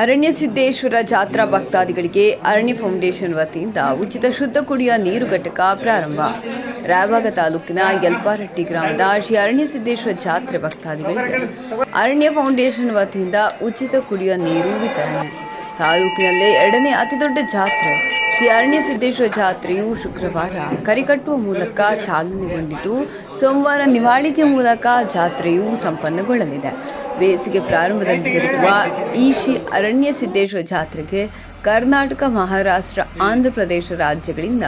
ಅರಣ್ಯ ಸಿದ್ದೇಶ್ವರ ಜಾತ್ರಾ ಭಕ್ತಾದಿಗಳಿಗೆ ಅರಣ್ಯ ಫೌಂಡೇಶನ್ ವತಿಯಿಂದ ಉಚಿತ ಶುದ್ಧ ಕುಡಿಯುವ ನೀರು ಘಟಕ ಪ್ರಾರಂಭ. ರಾಯಭಾಗ ತಾಲೂಕಿನ ಯಲ್ಪಾರಟ್ಟಿ ಗ್ರಾಮದ ಶ್ರೀ ಅರಣ್ಯ ಸಿದ್ದೇಶ್ವರ ಜಾತ್ರೆ ಭಕ್ತಾದಿಗಳಿಗೆ ಅರಣ್ಯ ಫೌಂಡೇಶನ್ ವತಿಯಿಂದ ಉಚಿತ ಕುಡಿಯುವ ನೀರು ವಿತರಣೆ. ತಾಲೂಕಿನಲ್ಲೇ ಎರಡನೇ ಅತಿದೊಡ್ಡ ಜಾತ್ರೆ. ಶ್ರೀ ಅರಣ್ಯ ಸಿದ್ದೇಶ್ವರ ಜಾತ್ರೆಯು ಶುಕ್ರವಾರ ಕರಿಕಟ್ಟುವ ಮೂಲಕ ಚಾಲನೆಗೊಂಡಿದ್ದು, ಸೋಮವಾರ ನಿವಾಳಿಕೆ ಮೂಲಕ ಜಾತ್ರೆಯು ಸಂಪನ್ನಗೊಳ್ಳಲಿದೆ. ಬೇಸಿಗೆ ಪ್ರಾರಂಭದಲ್ಲಿರುವ ಈ ಶ್ರೀ ಅರಣ್ಯ ಸಿದ್ದೇಶ್ವರ ಜಾತ್ರೆಗೆ ಕರ್ನಾಟಕ, ಮಹಾರಾಷ್ಟ್ರ ಆಂಧ್ರಪ್ರದೇಶ ರಾಜ್ಯಗಳಿಂದ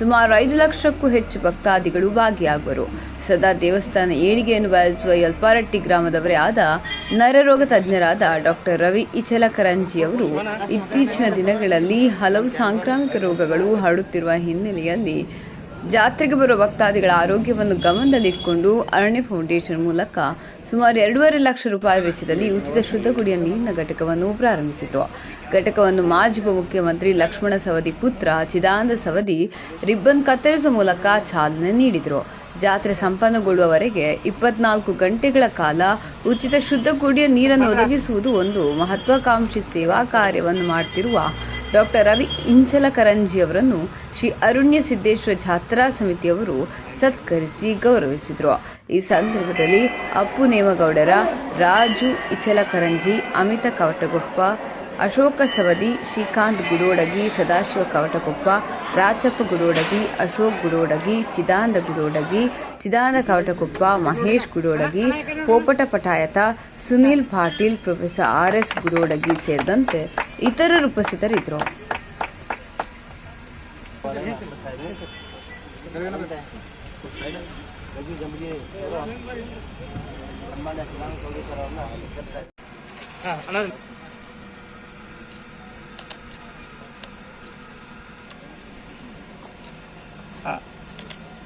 ಸುಮಾರು ಐದು ಲಕ್ಷಕ್ಕೂ ಹೆಚ್ಚು ಭಕ್ತಾದಿಗಳು ಭಾಗಿಯಾಗುವರು. ಸದಾ ದೇವಸ್ಥಾನ ಏಳಿಗೆಯನ್ನು ಬಯಸುವ ಯಲ್ಪಾರಟ್ಟಿ ಗ್ರಾಮದವರೇ ಆದ ನರರೋಗ ತಜ್ಞರಾದ ಡಾಕ್ಟರ್ ರವಿ ಇಚಲಕರಂಜಿಯವರು ಇತ್ತೀಚಿನ ದಿನಗಳಲ್ಲಿ ಹಲವು ಸಾಂಕ್ರಾಮಿಕ ರೋಗಗಳು ಹರಡುತ್ತಿರುವ ಹಿನ್ನೆಲೆಯಲ್ಲಿ ಜಾತ್ರೆಗೆ ಬರುವ ಭಕ್ತಾದಿಗಳ ಆರೋಗ್ಯವನ್ನು ಗಮನದಲ್ಲಿಟ್ಟುಕೊಂಡು ಅರಣ್ಯ ಫೌಂಡೇಶನ್ ಮೂಲಕ ಸುಮಾರು ಎರಡೂವರೆ ಲಕ್ಷ ರೂಪಾಯಿ ವೆಚ್ಚದಲ್ಲಿ ಉಚಿತ ಶುದ್ಧ ಕುಡಿಯುವ ನೀರಿನ ಘಟಕವನ್ನು ಪ್ರಾರಂಭಿಸಿತು ಘಟಕವನ್ನು ಮಾಜಿ ಉಪಮುಖ್ಯಮಂತ್ರಿ ಲಕ್ಷ್ಮಣ ಸವದಿ ಪುತ್ರ ಚಿದಾನಂದ ಸವದಿ ರಿಬ್ಬನ್ ಕತ್ತರಿಸುವ ಮೂಲಕ ಚಾಲನೆ ನೀಡಿದರು. ಜಾತ್ರೆ ಸಂಪನ್ನಗೊಳ್ಳುವವರೆಗೆ ಇಪ್ಪತ್ನಾಲ್ಕು ಗಂಟೆಗಳ ಕಾಲ ಉಚಿತ ಶುದ್ಧ ಕುಡಿಯುವ ನೀರನ್ನು ಒದಗಿಸುವುದು ಒಂದು ಮಹತ್ವಾಕಾಂಕ್ಷಿ ಸೇವಾ ಕಾರ್ಯವನ್ನು ಮಾಡುತ್ತಿರುವ ಡಾಕ್ಟರ್ ರವಿ ಇಂಚಲಕರಂಜಿ ಅವರನ್ನು ಶ್ರೀ ಅರುಣ್ಯ ಸಿದ್ದೇಶ್ವರ ಜಾತ್ರಾ ಸಮಿತಿಯವರು ಸತ್ಕರಿಸಿ ಗೌರವಿಸಿದರು. ಈ ಸಂದರ್ಭದಲ್ಲಿ Appu Nemagoudar, Raju Ichalkaranji, Amit Kavatagoppa, Ashok Savadi, Shrikant Gudodagi, Sadashiv Kavatakoppa Rachappa Gudodagi, Ashok Gudodagi, Chidanand Gudodagi, Chidanand Kavatakoppa, Mahesh Gudodagi, Popat Patayat, Sunil Patil, professor R S Gudodagi ಸೇರಿದಂತೆ ಇತರರು ಉಪಸ್ಥಿತರಿದ್ದರು.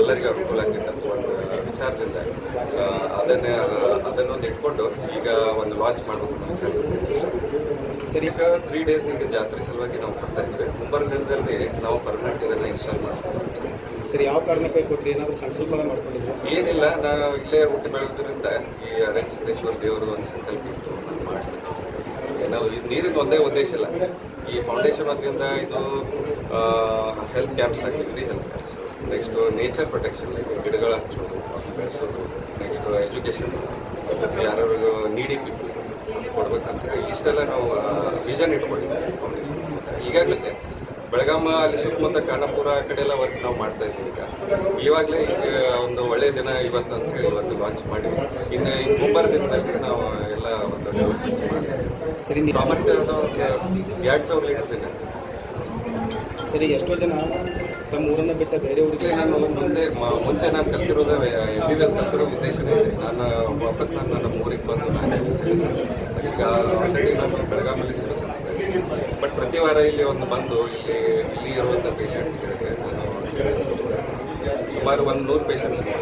ಎಲ್ಲರಿಗೂ ಅನುಕೂಲ ಆಗ್ತಿತ್ತು ಅಂತ ಒಂದು ವಿಚಾರದಿಂದ ಅದನ್ನೇ ಅದನ್ನೊಂದು ಇಟ್ಕೊಂಡು ಈಗ ಒಂದು ಲಾಂಚ್ ಮಾಡಬೇಕು ಅಂತ ವಿಚಾರ. ಸರಿ ಈಗ ತ್ರೀ ಡೇಸ್ ಈಗ ಜಾತ್ರೆ ಸಲುವಾಗಿ ನಾವು ಕೊಡ್ತಾ ಇದ್ದೀವಿ. ಮುಂಬರ ದಿನದಲ್ಲಿ ನಾವು ಪರ್ಮನೆಂಟ್ ಇದನ್ನ ಇನ್ಸ್ಟಾಲ್ ಮಾಡ್ತೀವಿ. ಸರಿ ಯಾವ ಕಾರಣಕ್ಕೆ ಕೊಟ್ಟರೆ ಏನಾದರೂ ಸಂಕಲ್ಪ ಮಾಡ್ಕೊಂಡಿದ್ರು? ಏನಿಲ್ಲ ನಾವು ಇಲ್ಲೇ ಹುಟ್ಟಿ ಬೆಳೆದ್ರಿಂದ ಈ ಅರಣ್ಯ ಸಿದ್ದೇಶ್ವರ ದೇವರು ಒಂದು ಸಂಕಲ್ಪ ಇಟ್ಟು ನಾನು ಮಾಡಬೇಕು. ನಾವು ಇದು ನೀರಿನ ಒಂದೇ ಉದ್ದೇಶ ಇಲ್ಲ. ಈ ಫೌಂಡೇಶನ್ ವತಿಯಿಂದ ಇದು ಹೆಲ್ತ್ ಕ್ಯಾಂಪ್ಸ್ ಆಗಲಿ free health camps next nature protection ಗಿಡಗಳ ಹಚ್ಚೋದು ಬೆಳೆಸೋದು ನೆಕ್ಸ್ಟ್ ಎಜುಕೇಷನ್ ಯಾರು ನೀಡಿ ಪೀಪಲ್ ಕೊಡ್ಬೇಕಂತ ಇಷ್ಟೆಲ್ಲ ನಾವು ವಿಷನ್ ಇಟ್ಕೊಂಡಿದ್ದೀವಿ ಫೌಂಡೇಶನ್ ಈಗಾಗಲೇ ಬೆಳಗಾಮ ಅಲ್ಲಿ ಸುತ್ತಮುತ್ತ ಕಾನಪುರ ಆ ಕಡೆ ಎಲ್ಲ ವರ್ಕ್ ನಾವು ಮಾಡ್ತಾ ಇದ್ದೀವಿ ಈಗ. ಇವಾಗಲೇ ಈಗ ಒಂದು ಒಳ್ಳೆಯ ದಿನ ಇವತ್ತು ಅಂತ ಹೇಳಿ ಇವತ್ತು ಲಾಂಚ್ ಮಾಡಿದ್ವಿ. ಇನ್ನು ಈ ಮುಂಬರುವ ದಿನದಲ್ಲಿ ನಾವು ಎಲ್ಲ ಒಂದು ಡೆವಲಪ್ಮೆಂಟ್ಸ್ ಸಾಮರ್ಥ್ಯ ಎರಡು ಸಾವಿರ ಲೀಟರ್ಸ್ ಇದೆ ಸರಿ ಎಷ್ಟೋ ಜನ ತಮ್ಮ ಊರನ್ನ ಬಿಟ್ಟ ಬೇರೆ ಊರಿಗೆ ನಾನು ಮುಂದೆ ಮುಂಚೆ ನಾನು ಕಲ್ತಿರೋದು ಎಂ ಬಿ ಬಿ ಎಸ್ ಕಲ್ತಿರೋ ಉದ್ದೇಶನೇ ಇದೆ ನಾನು ವಾಪಸ್ ನಾನು ನಮ್ಮ ಊರಿಗೆ ಬಂದು ನಾನು ಸಿವಿಲ್ ಸರ್ವಿಸ್ ಈಗ ಆಲ್ರೆಡಿ ನಾನು ಬೆಳಗಾಮಲ್ಲಿ ಸಿವಿಲ್ ಸರ್ವಿಸ್ ಇದ್ದೀನಿ. ಬಟ್ ಪ್ರತಿ ವಾರ ಇಲ್ಲಿ ಒಂದು ಬಂದು ಇಲ್ಲಿ ಇಲ್ಲಿ ಇರುವಂಥ ಪೇಷಂಟ್ಗಳಿಗೆ ನಾನು ಸೇವೆ ಸರ್ವಿಸ್ ಸುಮಾರು ಒಂದು ನೂರು ದಿವಸಕ್ಕೆ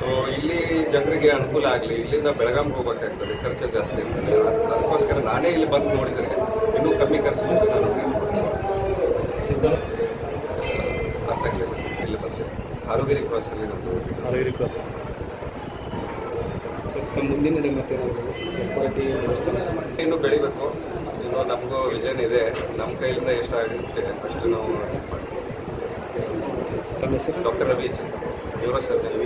ಸೊ ಇಲ್ಲಿ ಜನರಿಗೆ ಅನುಕೂಲ ಆಗಲಿ ಇಲ್ಲಿಂದ ಬೆಳಗಾಂಗೆ ಹೋಗ್ಬೇಕಾಗ್ತದೆ. ಖರ್ಚು ಜಾಸ್ತಿ ಇರ್ತದೆ ಅದಕ್ಕೋಸ್ಕರ ನಾನೇ ಇಲ್ಲಿ ಬಂದು ನೋಡಿದರೆ ಇನ್ನೂ ಕಮ್ಮಿ ಖರ್ಚು ನಾನು ಇಲ್ಲಿ ಬಂದೆ ಆರೋಗ್ಯ ಕ್ರಾಸಲ್ಲಿ ನಮ್ಮದು ಆರೋಗ್ಯ ಕ್ರಾಸ್ ಸರ್ ತಮ್ಮ ಮುಂದಿನ ಮತ್ತೆ ಪಾರ್ಟಿ ದೇವಸ್ಥಾನ ಇನ್ನೂ ಬೆಳಿಬೇಕು ಇನ್ನೂ ನಮಗೂ ವಿಷನ್ ಇದೆ ನಮ್ಮ ಕೈಲಿಂದ ಎಷ್ಟಾಗುತ್ತೆ ಅಷ್ಟು ನಾವು ತಮ್ಮ ಹೆಸರು doctor Ravi Chandra neuro surgeon